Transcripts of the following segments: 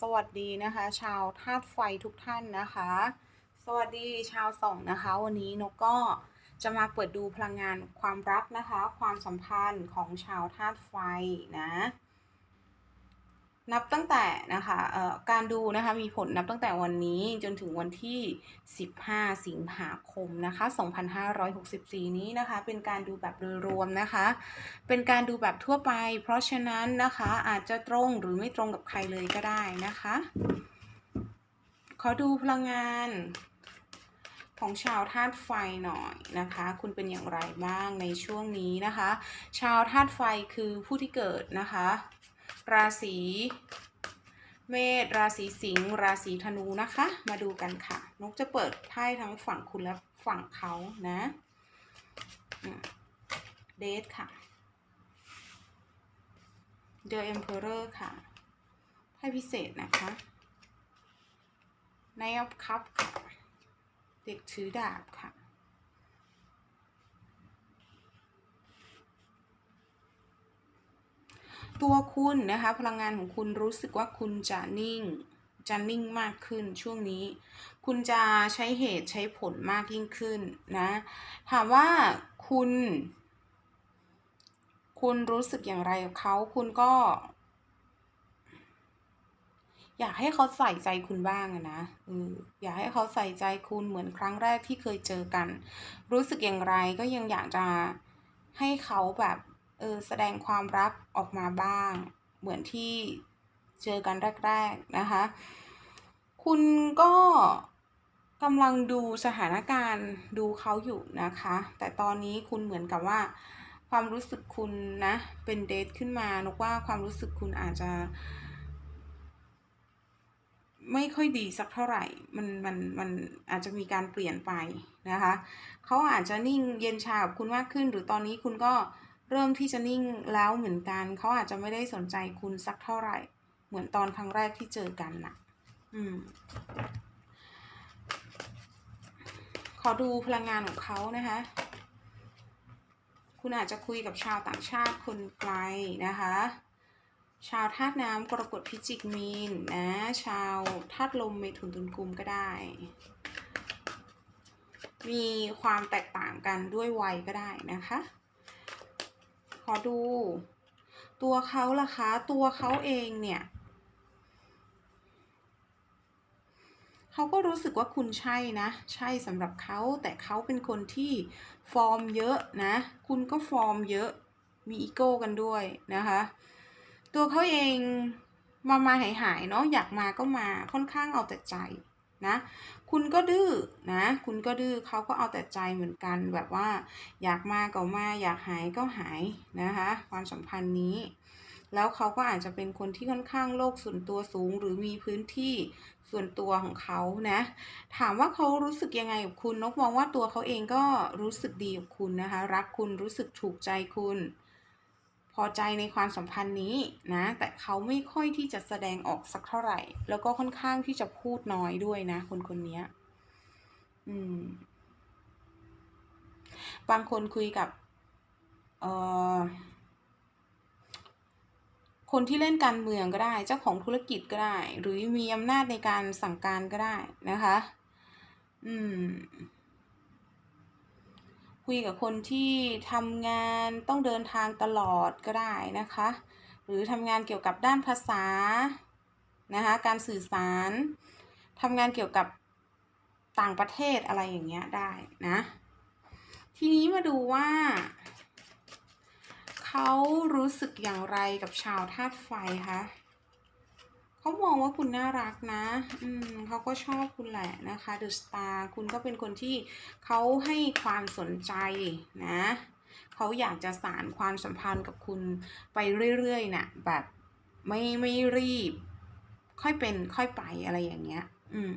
สวัสดีนะคะ ชาวธาตุไฟทุกท่านนะคะ สวัสดีชาวสองนะคะ วันนี้นกก็จะมาเปิดดูพลังงานความรักนะคะ ความสัมพันธ์ของชาวธาตุไฟนะ นับตั้งแต่นะคะเอ่อการดูนะคะมีผลนับตั้งแต่วันนี้จนถึงวันที่ 15 สิงหาคมนะคะ 2564 นี้นะคะ เป็นการดูแบบโดยรวมนะคะ เป็นการดูแบบทั่วไป เพราะฉะนั้นนะคะอาจจะตรงหรือไม่ตรงกับใครเลยก็ได้นะคะ ขอดูพลังงานของชาวธาตุไฟหน่อยนะคะ คุณเป็นอย่างไรบ้างในช่วงนี้นะคะ ชาวธาตุไฟคือผู้ที่เกิดนะคะ ราศีเมษราศีสิงห์ราศีธนูนะคะ มาดูกันค่ะ นกจะเปิดไพ่ทั้งฝั่งคุณและฝั่งเขานะเดทค่ะ The Emperor ค่ะไพ่พิเศษนะคะ Knight of Cup ค่ะ เด็กถือดาบค่ะ ตัวคุณนะคะพลังงานของคุณรู้สึกว่าคุณจะนิ่งจะนิ่งมากขึ้นช่วงนี้ คุณจะใช้เหตุใช้ผลมากยิ่งขึ้นนะถามว่าคุณ คุณรู้สึกอย่างไรกับเขาคุณก็ อยากให้เขาใส่ใจคุณบ้างนะออยากให้เขาใส่ใจคุณเหมือนครั้งแรกที่เคยเจอกัน รู้สึกอย่างไรก็ยังอยากจะให้เขาแบบ เออแสดงความรักออกมาบ้าง เหมือนที่เจอกันแรก ๆ นะคะ คุณก็กำลังดูสถานการณ์ดูเขาอยู่นะคะ แต่ตอนนี้คุณเหมือนกับว่า ความรู้สึกคุณนะ เป็นเดทขึ้นมานกว่าความรู้สึกคุณอาจจะ ไม่ค่อยดีสักเท่าไหร่ มันมันมันอาจจะมีการเปลี่ยนไปนะคะ เขาอาจจะนิ่งเย็นชากับคุณมากขึ้น หรือตอนนี้คุณก็เเริ่มที่จะนิ่งแล้วเหมือนกัน เขาอาจจะไม่ได้สนใจคุณสักเท่าไหร่ เหมือนตอนครั้งแรกที่เจอกันนะอืม ขอดูพลังงานของเขานะคะ คุณอาจจะคุยกับชาวต่างชาติคนไกลนะคะ ชาวธาตุน้ำกรกฎพิจิกมีนนะ ชาวธาตุลมเมถุนตุลกุมก็ได้ มีความแตกต่างกันด้วยวัยก็ได้นะคะ ขอดู ตัวเขาล่ะคะ ตัวเขาเองเนี่ยเขาก็รู้สึกว่าคุณใช่นะ ใช่สำหรับเขาแต่เขาเป็นคนที่ฟอร์มเยอะนะ คุณก็ฟอร์มเยอะมีอีโก้กันด้วยนะคะ ตัวเขาเองมามาหายหายเนาะอยากมาก็มาค่อนข้างเอาแต่ใจ นะ คุณก็ดื้อนะ คุณก็ดื้อเขาก็เอาแต่ใจเหมือนกันแบบว่า อยากมาก็มาอยากหายก็หายนะคะ ความสัมพันธ์นี้ แล้วเขาก็อาจจะเป็นคนที่ค่อนข้างโลกส่วนตัวสูง หรือมีพื้นที่ส่วนตัวของเขานะ ถามว่าเขารู้สึกยังไงกับคุณนกมองว่าตัวเขาเองก็รู้สึกดีกับคุณนะคะ รักคุณรู้สึกถูกใจคุณ พอใจในความสัมพันธ์นี้นะ แต่เขาไม่ค่อยที่จะแสดงออกสักเท่าไหร่ แล้วก็ค่อนข้างที่จะพูดน้อยด้วยนะ คนคนนี้อืม บางคนคุยกับ เอ่อคนที่เล่นการเมืองก็ได้ เจ้าของธุรกิจก็ได้ หรือมีอำนาจในการสั่งการก็ได้นะคะ อืม คุยกับคนที่ทำงานต้องเดินทางตลอดก็ได้นะคะ หรือทำงานเกี่ยวกับด้านภาษานะคะการสื่อสารทำงานเกี่ยวกับต่างประเทศอะไรอย่างเงี้ยได้นะ ทีนี้มาดูว่า เขารู้สึกอย่างไรกับชาวธาตุไฟคะ เขามองว่าคุณน่ารักนะ อืมเขาก็ชอบคุณแหละนะคะเดอะสตาร์คุณก็เป็นคนที่เขาให้ความสนใจนะเขาอยากจะสานความสัมพันธ์กับคุณไปเรื่อยๆนะ่ะแบบไม่ไม่รีบ ค่อยเป็นค่อยไปอะไรอย่างเงี้ย อืม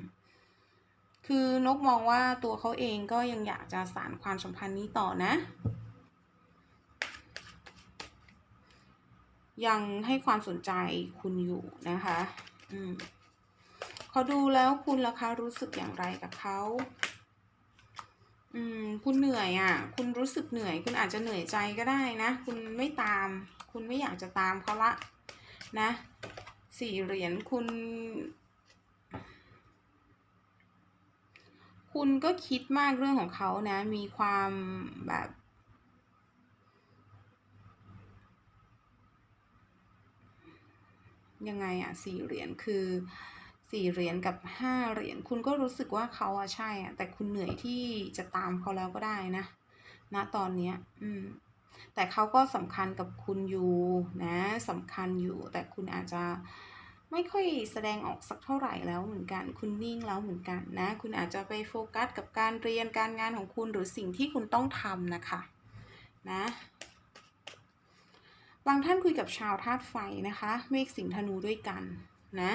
คือนกมองว่าตัวเขาเองก็ยังอยากจะสานความสัมพันธ์นี้ต่อนะ ยังให้ความสนใจคุณอยู่นะคะ อืมเขาดูแล้วคุณล่ะคะรู้สึกอย่างไรกับเขาอืม คุณเหนื่อยอะ คุณรู้สึกเหนื่อย คุณอาจจะเหนื่อยใจก็ได้นะ คุณไม่ตาม คุณไม่อยากจะตามเขาละนะสี่เหรียญคุณ คุณก็คิดมากเรื่องของเขานะ มีความแบบ ยังไงอะสี่เหรียญคือสี่เหรียญกับห้าเหรียญคุณก็รู้สึกว่าเขาอะใช่อะแต่คุณเหนื่อยที่จะตามเขาแล้วก็ได้นะณตอนเนี้ยอืมแต่เขาก็สำคัญกับคุณอยู่นะสำคัญอยู่ แต่คุณอาจจะไม่ค่อยแสดงออกสักเท่าไหร่แล้วเหมือนกัน คุณนิ่งแล้วเหมือนกันนะ คุณอาจจะไปโฟกัสกับการเรียนการงานของคุณหรือสิ่งที่คุณต้องทำนะคะ นะ บางท่านคุยกับชาวธาตุไฟนะคะ เมฆสิงธนูด้วยกันนะ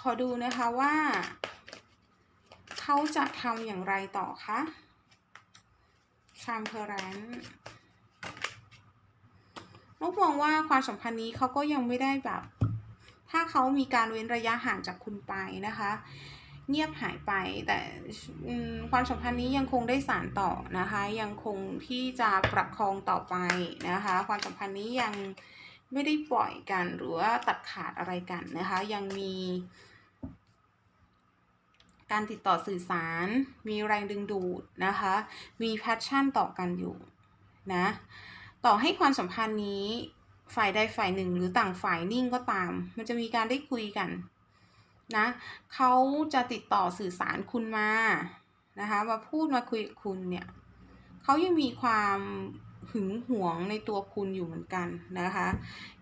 ขอดูนะคะว่า เขาจะทำอย่างไรต่อคะชามเพอร์แรนนกมองว่าความสัมพันธ์นี้เขาก็ยังไม่ได้แบบ ถ้าเขามีการเว้นระยะห่างจากคุณไปนะคะ เงียบหายไป แต่ความสัมพันธ์นี้ยังคงได้สานต่อนะคะ ยังคงที่จะประคองต่อไปนะคะ ความสัมพันธ์นี้ยังไม่ได้ปล่อยกันหรือว่าตัดขาดอะไรกันนะคะ ยังมี การติดต่อสื่อสาร มีแรงดึงดูดนะคะ มีแพชชั่นต่อกันอยู่นะ ต่อให้ความสัมพันธ์นี้ฝ่ายใดฝ่ายหนึ่งหรือต่างฝ่ายนิ่งก็ตาม มันจะมีการได้คุยกัน นะเขาจะติดต่อสื่อสารคุณมานะคะมาพูดมาคุยกับคุณเนี่ยเขายังมีความหึงหวงในตัวคุณอยู่เหมือนกันนะคะ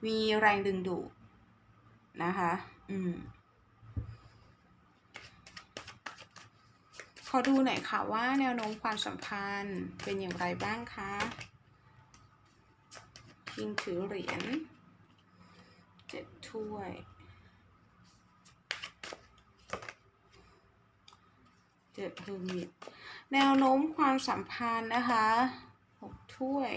มีแรงดึงดูดนะคะ อืม ขอดูหน่อยค่ะว่าแนวโน้มความสัมพันธ์เป็นอย่างไรบ้างคะคิงถือเหรียญเจ็ดถ้วย เจ็ดเฮอร์มิต แนวโน้มความสัมพันธ์นะคะหกถ้วย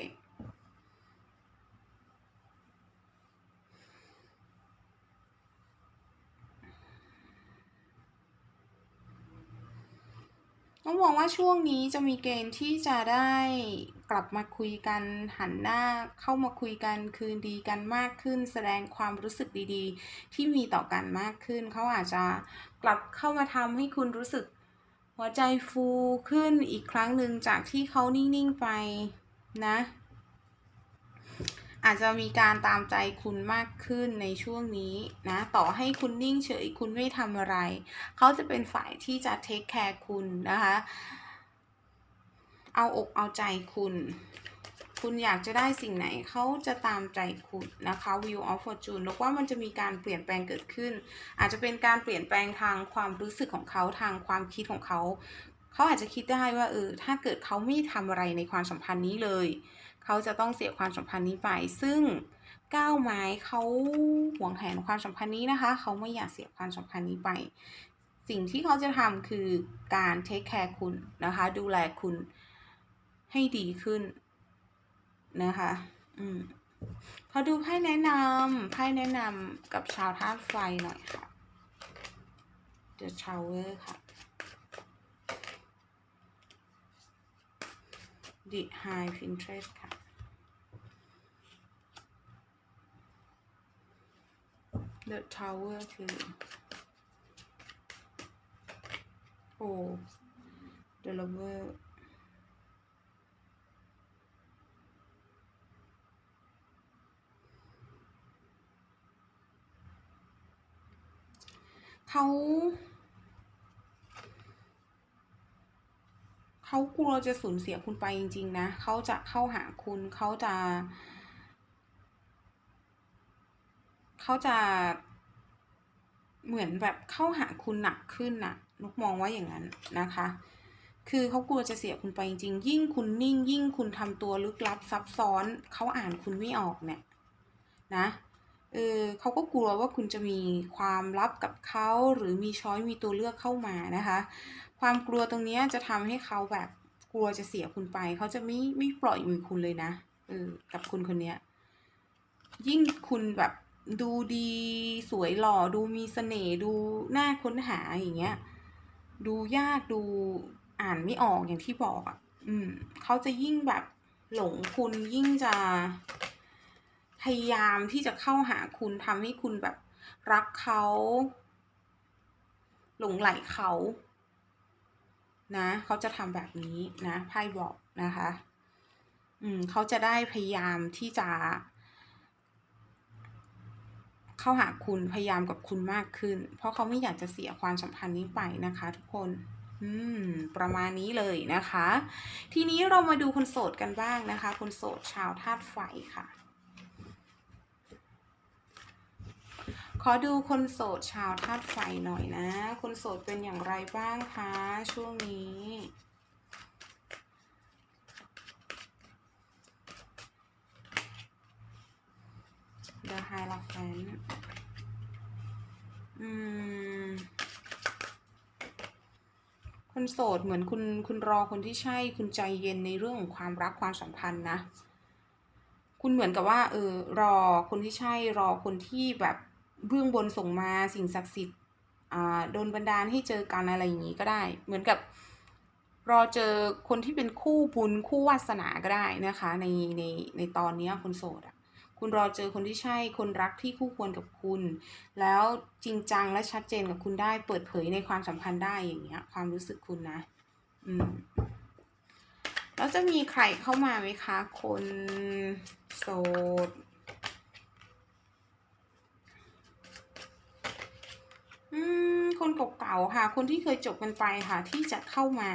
ต้องมองว่าช่วงนี้จะมีเกณฑ์ที่จะได้กลับมาคุยกันหันหน้าเข้ามาคุยกันคืนดีกันมากขึ้น แสดงความรู้สึกดีๆ ที่มีต่อกันมากขึ้น เขาอาจจะกลับเข้ามาทำให้คุณรู้สึก หัวใจฟูขึ้นอีกครั้งหนึ่งจากที่เขานิ่ง ๆ ไปนะ อาจจะมีการตามใจคุณมากขึ้นในช่วงนี้นะ ต่อให้คุณนิ่งเฉยคุณไม่ทำอะไร เขาจะเป็นฝ่ายที่จะเทคแคร์คุณนะคะ เอาอกเอาใจคุณ คุณอยากจะได้สิ่งไหนเขาจะตามใจคุณนะคะ Wheel of Fortune แล้วว่ามันจะมีการเปลี่ยนแปลงเกิดขึ้น อาจจะเป็นการเปลี่ยนแปลงทางความรู้สึกของเขาทางความคิดของเขา เขาอาจจะคิดได้ว่าเออถ้าเกิดเขาไม่ทำอะไรในความสัมพันธ์นี้เลย เขาจะต้องเสียความสัมพันธ์นี้ไป ซึ่งก้าวไม้เขาหวงแหนความสัมพันธ์นี้นะคะ เขาไม่อยากเสียความสัมพันธ์นี้ไป สิ่งที่เขาจะทำคือการเทคแคร์คุณนะคะ ดูแลคุณให้ดีขึ้น นะคะ อืมขอดูไพ่แนะนำไพ่แนะนำกับชาวธาตุไฟหน่อยค่ะ The Tower ค่ะ The High Pinterest ค่ะ The Tower คือโอ้ The Lover เขาเขากลัวจะสูญเสียคุณไปจริง ๆ นะ เขาจะเข้าหาคุณ เขาจะ เขาจะเหมือนแบบเข้าหาคุณหนักขึ้นน่ะนกมองว่าอย่างนั้นนะคะ คือเขากลัวจะเสียคุณไปจริงๆยิ่งคุณนิ่ง ยิ่งคุณทำตัวลึกลับซับซ้อน เขาอ่านคุณไม่ออกเนี่ยนะ เออเขาก็กลัวว่าคุณจะมีความลับกับเขาหรือมีช้อยมีตัวเลือกเข้ามานะคะ ความกลัวตรงนี้จะทำให้เขาแบบกลัวจะเสียคุณไปเขาจะไม่ไม่ปล่อยมือคุณเลยนะเออกับคุณคนเนี้ยยิ่งคุณแบบดูดีสวยหล่อดูมีเสน่ห์ดูน่าค้นหาอย่างเงี้ย ดูยากดูอ่านไม่ออกอย่างที่บอกอะ อืมเขาจะยิ่งแบบหลงคุณยิ่งจะ ยายามที่จะเข้าหาคุณทำให้คุณแบบรักเขา หลงไหลเขานะเขาจะทำแบบนี้นะไพ่บอกนะคะ อืมเขาจะได้พยายามที่จะ เข้าหาคุณพยายามกับคุณมากขึ้น เพราะเขาไม่อยากจะเสียความสัมพันธ์นี้ไปนะคะ ทุกคน อืม ประมาณนี้เลยนะคะ ทีนี้เรามาดูคนโสดกันบ้างนะคะ คนโสดชาวธาตุไฟค่ะ ข อดูคนโสดชาวธาตุไฟหน่อยนะ คนโสดเป็นอย่างไรบ้างคะ ช่วงนี้ The Hierophant อืมคนโสดเหมือนคุณคุณรอคนที่ใช่คุณใจเย็นในเรื่องของความรักความสัมพันธ์นะ คุณเหมือนกับว่า เออ รอคนที่ใช่รอคนที่แบบ เบื้องบนส่งมาสิ่งศักดิ์สิทธิ์อ่าโดนบันดาลให้เจอกันอะไรอย่างนี้ก็ได้ เหมือนกับรอเจอคนที่เป็นคู่บุญคู่วาสนาก็ได้นะคะ ในในในตอนนี้คนโสดอะคุณรอเจอคนที่ใช่คนรักที่คู่ควรกับคุณ แล้วจริงจังและชัดเจนกับคุณได้เปิดเผยในความสัมพันธ์ได้อย่างเงี้ย ความรู้สึกคุณนะ อืมแล้วจะมีใครเข้ามาไหมคะ คนโสด อืม คนเก่าๆค่ะ คนที่เคยจบกันไปค่ะที่จะเข้ามา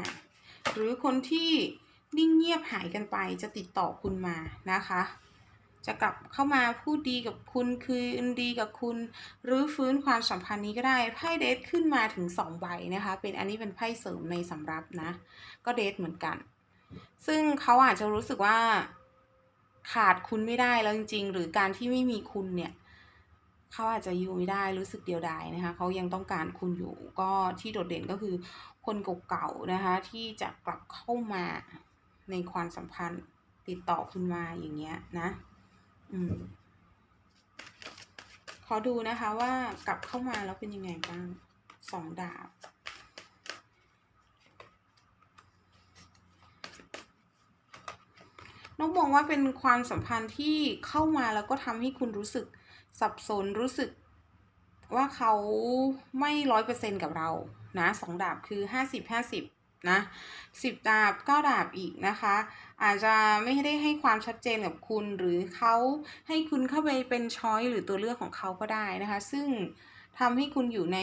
หรือคนที่นิ่งเงียบหายกันไปจะติดต่อคุณมานะคะ จะกลับเข้ามาพูดดีกับคุณคืนดีกับคุณหรือฟื้นความสัมพันธ์นี้ก็ได้ไพ่เดทขึ้นมาถึงสองใบนะคะ เป็นอันนี้เป็นไพ่เสริมในสำรับนะ ก็เดทเหมือนกัน ซึ่งเขาอาจจะรู้สึกว่าขาดคุณไม่ได้แล้วจริง ๆ หรือการที่ไม่มีคุณเนี่ย เขาอาจจะอยู่ไม่ได้รู้สึกเดียวดายนะคะเขายังต้องการคุณอยู่ก็ที่โดดเด่นก็คือคนเก่าๆนะคะที่จะกลับเข้ามาในความสัมพันธ์ติดต่อคุณมาอย่างเงี้ยนะอืมขอดูนะคะว่ากลับเข้ามาแล้วเป็นยังไงบ้างสองดาบน้องมองว่าเป็นความสัมพันธ์ที่เข้ามาแล้วก็ทำให้คุณรู้สึก สับสนรู้สึกว่าเขาไม่ร้อยเปอร์เซ็นกับเรานะสองดาบคือห้าสิบห้าสิบนะสิบดาบเก้าดาบอีกนะคะ อาจจะไม่ได้ให้ความชัดเจนกับคุณหรือเขาให้คุณเข้าไปเป็นช้อยหรือตัวเลือกของเขาก็ได้นะคะ ซึ่ง ทำให้คุณอยู่ใน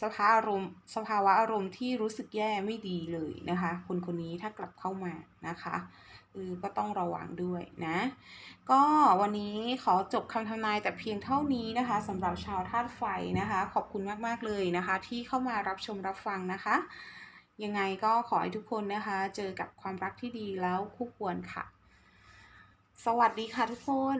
สภาอารมณ์สภาวะอารมณ์ที่รู้สึกแย่ไม่ดีเลยนะคะ คนคนนี้ถ้ากลับเข้ามานะคะเออก็ต้องระวังด้วยนะ ก็วันนี้ขอจบคำทำนายแต่เพียงเท่านี้นะคะสำหรับชาวธาตุไฟนะคะ ขอบคุณมากๆเลยนะคะ ที่เข้ามารับชมรับฟังนะคะ ยังไงก็ขอให้ทุกคนนะคะ เจอกับความรักที่ดีแล้วคู่ควรค่ะ สวัสดีค่ะทุกคน